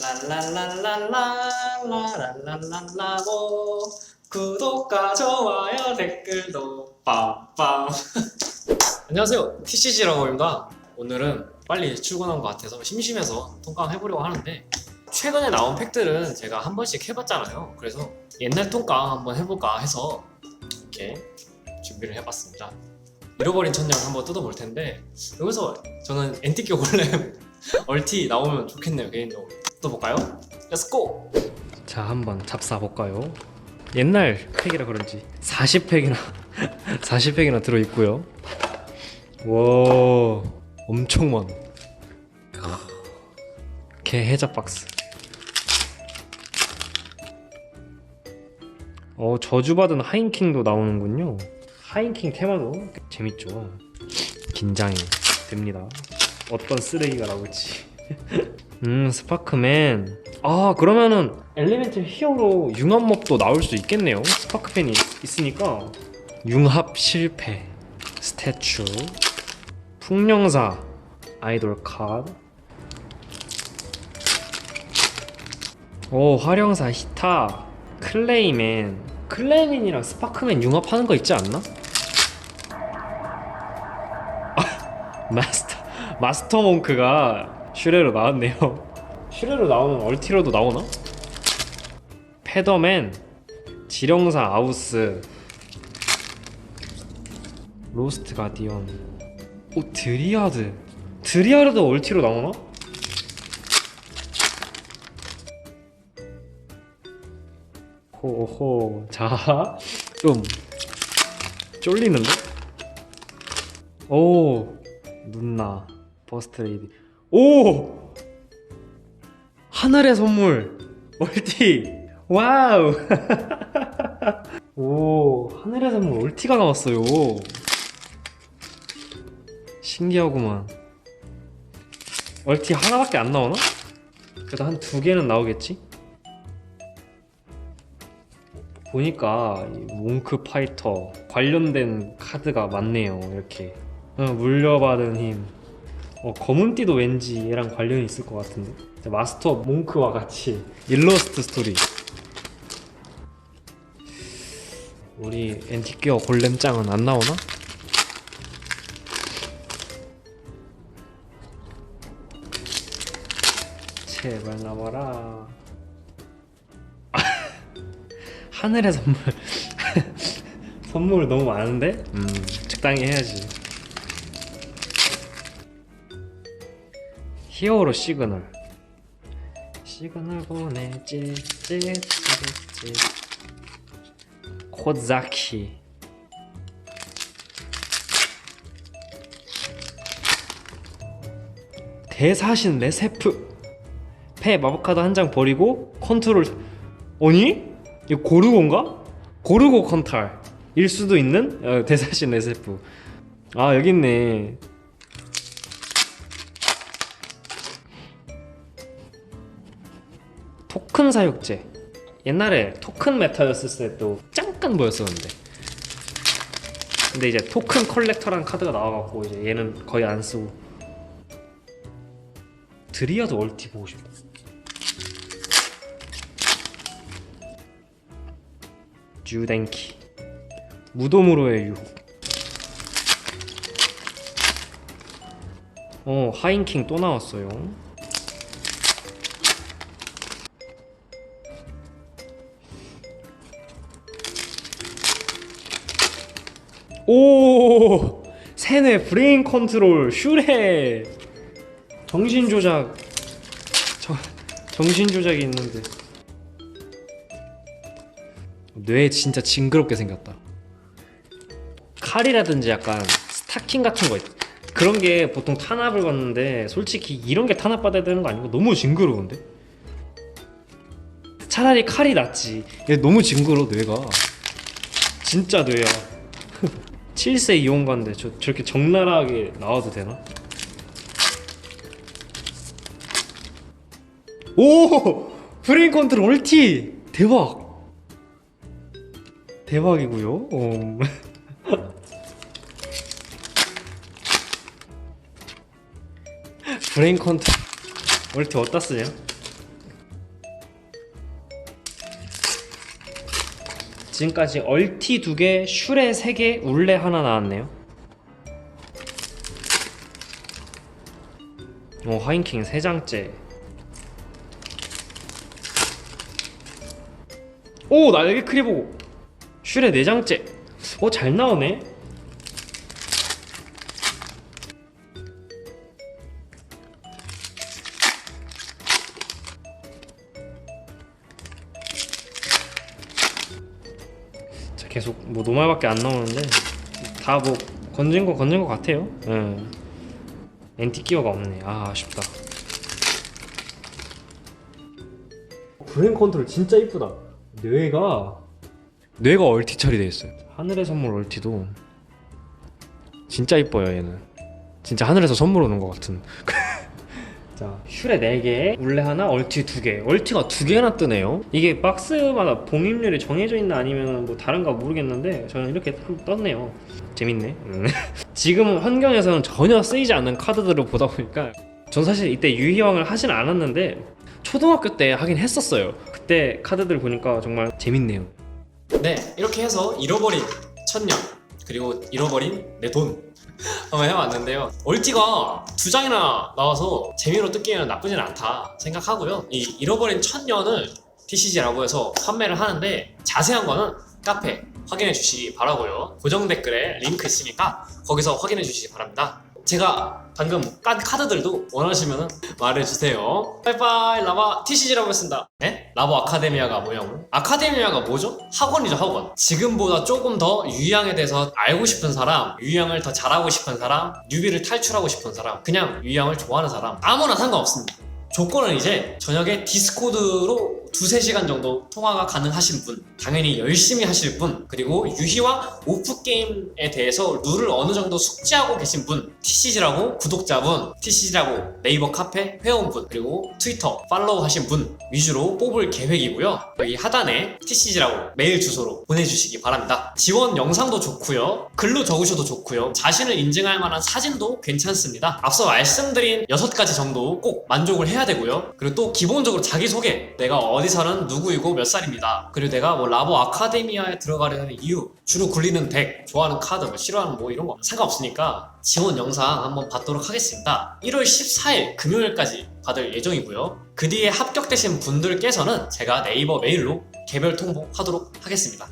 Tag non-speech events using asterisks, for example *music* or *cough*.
랄랄랄랄라라랄랄라고 구독과 좋아요 댓글도 빰빰 안녕하세요 TCG라고입니다 오늘은 빨리 출근한 것 같아서 심심해서 통감 해보려고 하는데 최근에 나온 팩들은 제가 한 번씩 해봤잖아요 그래서 옛날 통감 한번 해볼까 해서 이렇게 준비를 해봤습니다 잃어버린 천년 한번 뜯어볼 텐데 여기서 저는 엔티키 골렘 얼티 나오면 좋겠네요 개인적으로 뜯어볼까요? 렛츠고! 자 한번 잡사 볼까요? 옛날 팩이라 그런지 40팩이나 40팩이나 *laughs* 들어있고요. 와 엄청 많아 개 해자 박스. 어 저주받은 하인킹도 나오는군요. 하인킹 테마도 재밌죠. 긴장이 됩니다. 어떤 쓰레기가 나올지 *laughs* 음 스파크맨. 아 그러면은 엘리멘트 히어로 융합몹도 나올 수 있겠네요. 스파크맨이 있으니까. 융합 실패. 스태츄. 풍령사. 아이돌 카드 오 화령사 히타. 클레이맨. 클레이맨이랑 스파크맨 융합하는 거 있지 않나? 아, *laughs* 마스터 마스터 몽크가 슈레로 나왔네요 *laughs* 슈레로 나오는 얼티로도 나오나? 패더맨 지령사 아우스 로스트 가디언 오 드리아드 드리아드도 얼티로 나오나? 호호 자좀 *laughs* 쫄리는데? 오 눈나 버스트 레이디 오! 하늘의 선물. 멀티. 와우. *laughs* 오 하늘의 선물 올티가 나왔어요. 신기하구만. 얼티 하나밖에 안 나오나? 그래도 한 두 개는 나오겠지? 보니까 이 몽크 파이터 관련된 카드가 많네요 이렇게. 어, 물려받은 힘 어, 검은띠도 왠지 얘랑 관련이 있을 것 같은데. 마스터 몽크와 같이 일러스트 스토리. 우리 엔티키어 골렘짱은 안 나오나? 제발 나와라. *laughs* 하늘의 선물. *laughs* 선물 너무 많은데? 음. 적당히 해야지 히어로 시그널. 시그널 보내지 찌찌찌 코자키. 대사신 레세프. 패 마법카드 한 장 버리고 컨트롤 아니? 이거 고르고인가? 고르고 컨탈 일 수도 있는 어, 대사신 레세프. 아 여기 있네 토큰 사육제. 옛날에 토큰 메타였을 때도 잠깐 보였었는데. 근데 이제 토큰 컬렉터라는 카드가 나와갖고 이제 얘는 거의 안 쓰고. 드리아드 얼티 보고 싶어. 주댕키. 무덤으로의 유혹. 어 하인킹 또 나왔어요 오 세네 브레인 컨트롤 슈레. 정신 조작. 정, 정신 조작이 있는데. 뇌 진짜 징그럽게 생겼다. 칼이라든지 약간 스타킹 같은 거 있- 그런 게 보통 탄압을 받는데 솔직히 이런 게 탄압 받아야 되는 거 아니고 너무 징그러운데? 차라리 칼이 낫지. 얘 너무 징그러 뇌가. 진짜 뇌야 *laughs* 7세 이용관데 저, 저렇게 적나라하게 나와도 되나? 오! 브레인 컨트롤 얼티! 대박! 대박이고요. 어. 브레인 컨트롤 얼티 어디다 쓰냐? 지금까지 얼티 2개, 슈레 3개, 울레 하나 나왔네요. 오, 하인킹 3장째. 오, 날개 크리보. 슈레 4장째. 오, 잘 나오네. 계속 뭐 노말밖에 안 나오는데 다 뭐 건진 거 건진 거 같아요. 예. 엔티 기어가 없네. 아 아쉽다. 브레인 컨트롤 진짜 이쁘다. 뇌가 뇌가 얼티 처리돼 있어요. 하늘의 선물 얼티도 진짜 이뻐요 얘는. 진짜 하늘에서 선물 오는 것 같은. 자, 슈레 4개, 울레 하나, 얼티 2개. 얼티가 2개나 뜨네요. 이게 박스마다 봉입률이 정해져 있나 아니면 뭐 다른가 모르겠는데 저는 이렇게 떴네요. 재밌네. 음. *laughs* 지금 환경에서는 전혀 쓰이지 않는 카드들을 보다 보니까 전 사실 이때 유희왕을 하진 않았는데 초등학교 때 하긴 했었어요. 그때 카드들 보니까 정말 재밌네요. 네, 이렇게 해서 잃어버린 천년 그리고 잃어버린 내 돈 한번 해봤는데요. 얼티가 두 장이나 나와서 재미로 뜯기에는 나쁘진 않다 생각하고요. 이 잃어버린 천년을 TCG라고 해서 판매를 하는데 자세한 거는 카페 확인해 주시기 바라고요. 고정 댓글에 링크 있으니까 거기서 확인해 주시기 바랍니다. 제가 방금 깐 카드들도 원하시면 말해주세요. 빠이빠이 라바 TCG라고 했습니다. 네? 라보 아카데미아가 뭐냐고? 아카데미아가 뭐죠? 학원이죠 학원. 지금보다 조금 더 유희양에 대해서 알고 싶은 사람, 유희양을 더 잘하고 싶은 사람, 뉴비를 탈출하고 싶은 사람, 그냥 유희양을 좋아하는 사람 아무나 상관없습니다. 조건은 이제 저녁에 디스코드로 두세 시간 정도 통화가 가능하신 분, 당연히 열심히 하실 분, 그리고 유희왕 오프게임에 대해서 룰을 어느 정도 숙지하고 계신 분, TCG라고 구독자분, TCG라고 네이버 카페 회원분, 그리고 트위터 팔로우 하신 분 위주로 뽑을 계획이고요. 여기 하단에 TCG라고 메일 주소로 보내주시기 바랍니다. 지원 영상도 좋고요. 글로 적으셔도 좋고요. 자신을 인증할 만한 사진도 괜찮습니다. 앞서 말씀드린 6가지 정도 꼭 만족을 해야 되고요. 그리고 또 기본적으로 자기소개. 내가 어디 사는 누구이고 몇 살입니다. 그리고 내가 뭐 라보 아카데미아에 들어가려는 이유, 주로 굴리는 덱, 좋아하는 카드, 뭐 싫어하는 뭐 이런 거 상관없으니까 지원 영상 한번 받도록 하겠습니다. 1월 14일 금요일까지 받을 예정이고요. 그 뒤에 합격되신 분들께서는 제가 네이버 메일로 개별 통보하도록 하겠습니다.